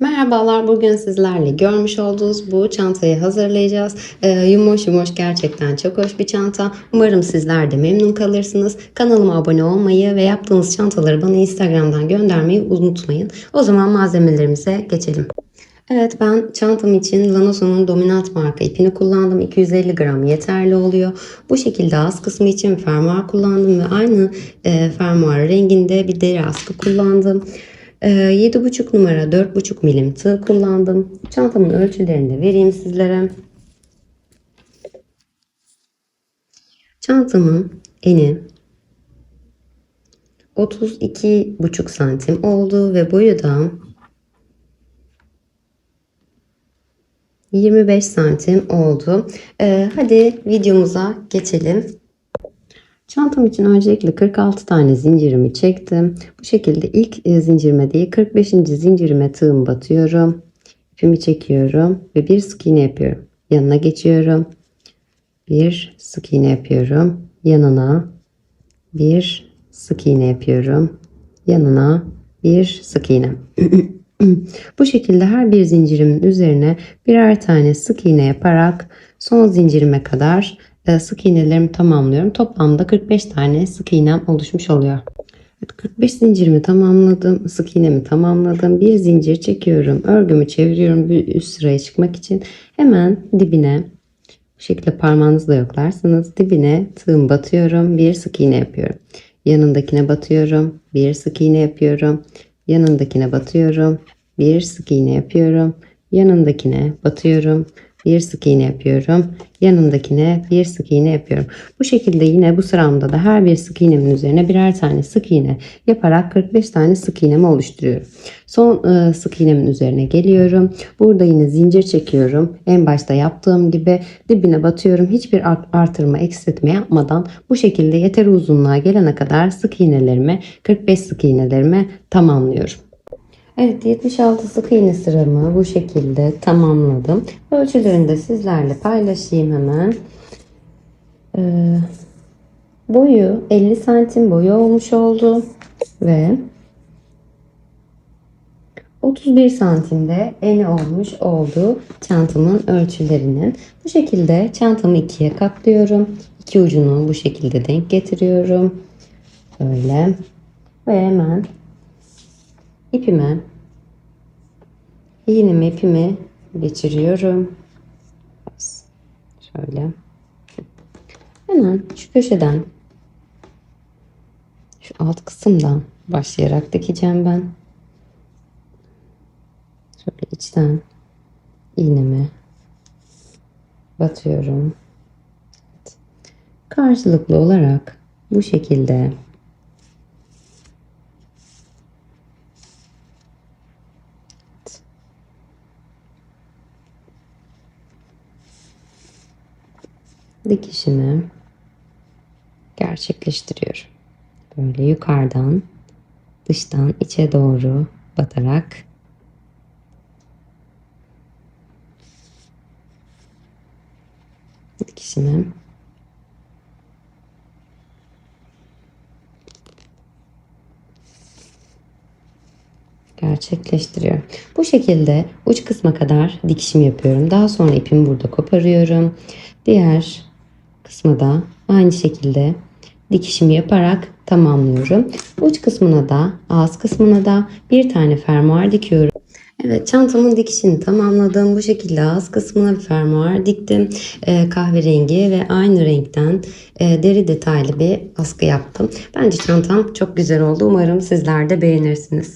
Merhabalar, bugün sizlerle görmüş olduğunuz bu çantayı hazırlayacağız. Ee, yumuş yumuş gerçekten çok hoş bir çanta. Umarım sizler de memnun kalırsınız. Kanalıma abone olmayı ve yaptığınız çantaları bana Instagram'dan göndermeyi unutmayın. O zaman malzemelerimize geçelim. Evet ben çantam için Lanoso'nun dominant marka ipini kullandım. 250 gram yeterli oluyor. Bu şekilde az kısmı için fermuar kullandım ve aynı e, fermuar renginde bir deri askı kullandım. E, 7,5 numara 4,5 milim tığ kullandım. Çantamın ölçülerini de vereyim sizlere. Çantamın eni 32,5 santim oldu ve boyu da 25 santim oldu. Ee, hadi videomuza geçelim. Çantam için öncelikle 46 tane zincirimi çektim. Bu şekilde ilk e, zincirime değil 45. zincirime tığım batıyorum. İpimi çekiyorum ve bir sık iğne yapıyorum. Yanına geçiyorum. Bir sık iğne yapıyorum. Yanına bir sık iğne yapıyorum. Yanına bir sık iğne. Bu şekilde her bir zincirimin üzerine birer tane sık iğne yaparak son zincirime kadar sık iğnelerimi tamamlıyorum. Toplamda 45 tane sık iğnem oluşmuş oluyor. Evet, 45 zincirimi tamamladım. Sık iğnemi tamamladım. Bir zincir çekiyorum. Örgümü çeviriyorum bir üst sıraya çıkmak için. Hemen dibine bu şekilde parmağınızla yoklarsanız dibine tığım batıyorum. Bir sık iğne yapıyorum. Yanındakine batıyorum. Bir sık iğne yapıyorum. Yanındakine batıyorum. Bir sık iğne yapıyorum. Yanındakine batıyorum. Bir sık iğne yapıyorum. Yanındakine bir sık iğne yapıyorum. Bu şekilde yine bu sıramda da her bir sık iğnemin üzerine birer tane sık iğne yaparak 45 tane sık iğnemi oluşturuyorum. Son e, sık iğnemin üzerine geliyorum. Burada yine zincir çekiyorum. En başta yaptığım gibi dibine batıyorum. Hiçbir artırma eksiltme yapmadan bu şekilde yeter uzunluğa gelene kadar sık iğnelerimi 45 sık iğnelerimi tamamlıyorum. Evet 76 sık iğne sıramı bu şekilde tamamladım. Ölçülerini de sizlerle paylaşayım hemen. Ee, boyu 50 santim boyu olmuş oldu ve 31 santimde eni olmuş oldu çantamın ölçülerinin. Bu şekilde çantamı ikiye katlıyorum. İki ucunu bu şekilde denk getiriyorum. Böyle ve hemen ipime iğnemi ipimi geçiriyorum. Şöyle. Hemen şu köşeden şu alt kısımdan başlayarak dikeceğim ben. Şöyle içten iğnemi batıyorum. Karşılıklı olarak bu şekilde dikişimi gerçekleştiriyorum. Böyle yukarıdan dıştan içe doğru batarak dikişimi gerçekleştiriyorum. Bu şekilde uç kısma kadar dikişim yapıyorum. Daha sonra ipimi burada koparıyorum. Diğer kısmı da aynı şekilde dikişimi yaparak tamamlıyorum. Uç kısmına da ağız kısmına da bir tane fermuar dikiyorum. Evet çantamın dikişini tamamladım. Bu şekilde ağız kısmına bir fermuar diktim. Ee, kahverengi ve aynı renkten e, deri detaylı bir askı yaptım. Bence çantam çok güzel oldu. Umarım sizler de beğenirsiniz.